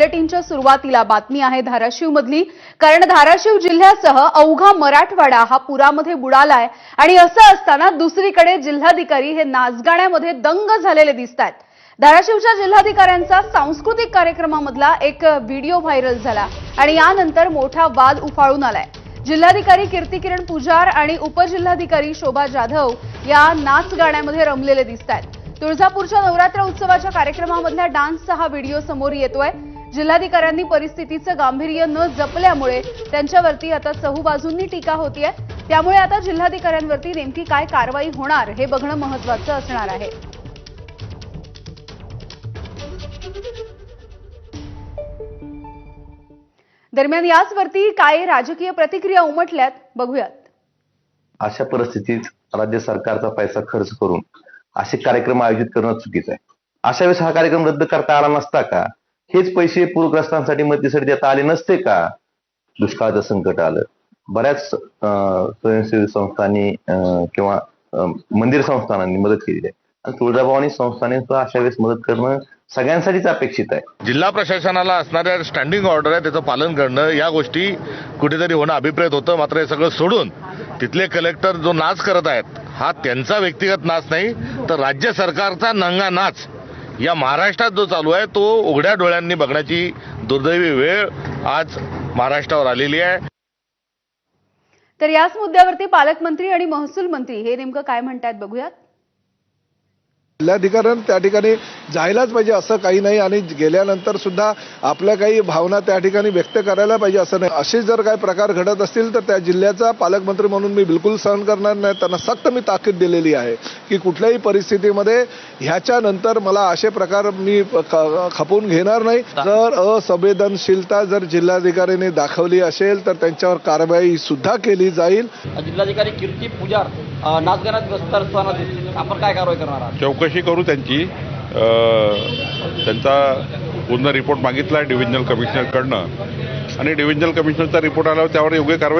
बुलेटिनच्या सुरुवातीला बातमी आहे धाराशिवमधली. कारण धाराशिव जिल्ह्यासह अवघा मराठवाडा हा पुरामध्ये बुडालाय आणि असं असताना दुसरीकडे जिल्हाधिकारी हे नाचगाण्यामध्ये दंग झालेले दिसत आहेत धाराशिवच्या जिल्हाधिकाऱ्यांचा सांस्कृतिक कार्यक्रमामधला एक व्हिडिओ व्हायरल झाला आणि यानंतर मोठा वाद उफाळून आलाय. जिल्हाधिकारी कीर्ती किरण पुजार आणि उपजिल्हाधिकारी शोभा जाधव या नाच गाण्यामध्ये रमलेले दिसत आहेत तुळजापूरच्या नवरात्र उत्सवाच्या कार्यक्रमामधल्या डान्सचा हा व्हिडिओ समोर येतोय. जिल्हाधिकाऱ्यांनी परिस्थितीचं गांभीर्य न जपल्यामुळे त्यांच्यावरती आता चहूबाजूंनी टीका होतीये. त्यामुळे आता जिल्हाधिकाऱ्यांवरती नेमकी काय कारवाई होणार हे बघणं महत्वाचं असणार आहे. दरम्यान याचवरती काय राजकीय प्रतिक्रिया उमटल्यात बघूयात. अशा परिस्थितीत राज्य सरकारचा पैसा खर्च करून असे कार्यक्रम आयोजित करणं चुकीचं आहे. अशा वेळेस हा कार्यक्रम रद्द करता आला नसता का? हेच पैसे पूरग्रस्तांसाठी मदतीसाठी देता आले नसते का? दुष्काळाचं संकट आलं. बऱ्याच स्वयंसेवी संस्थांनी किंवा मंदिर संस्थानांनी मदत केली आहे. आणि तुळजाभवानी संस्थाने सुद्धा अशा वेळेस मदत करणं सगळ्यांसाठीच अपेक्षित आहे. जिल्हा प्रशासनाला असणाऱ्या स्टँडिंग ऑर्डर आहे त्याचं पालन करणं या गोष्टी कुठेतरी होणं अभिप्रेत होतं. मात्र हे सगळं सोडून तिथले कलेक्टर जो नाच करत आहेत हा त्यांचा व्यक्तिगत नाच नाही तर राज्य सरकारचा नंगा नाच या महाराष्ट्रात जो चालू आहे तो उघड्या डोळ्यांनी बघण्याची दुर्दैवी वेळ आज महाराष्ट्रावर आलेली आहे. तर याच मुद्द्यावरती पालकमंत्री आणि महसूल मंत्री हे नेमकं काय म्हणतायत बघूयात. जिल्हाधिकाऱ्यांना त्या ठिकाणी जायलाच पाहिजे असं काही नाही आणि गेल्यानंतर सुद्धा आपल्या काही भावना त्या ठिकाणी व्यक्त करायला पाहिजे असं नाही. असे जर काही प्रकार घडत असतील तर त्या जिल्ह्याचा पालकमंत्री म्हणून मी बिलकुल सहन करणार नाही. त्यांना सक्त मी ताकीद दिलेली आहे की कुठल्याही परिस्थितीमध्ये ह्याच्यानंतर मला असे प्रकार मी ख- खपवून घेणार नाही. जर असंवेदनशीलता जर जिल्हाधिकाऱ्यांनी दाखवली असेल तर त्यांच्यावर कारवाई सुद्धा केली जाईल. जिल्हाधिकारी कीर्ती पुजार अ, नाचगाण्यात व्यस्त असताना दिसतील. आपण काय कारवाई करणार आहात? चौकशी करू त्यांची. त्यांचा पूर्ण रिपोर्ट मागितला आहे डिव्हिजनल कमिशनरकडनं. आणि डिव्हिजनल कमिशनरचा रिपोर्ट आल्यावर त्यावर योग्य कारवाई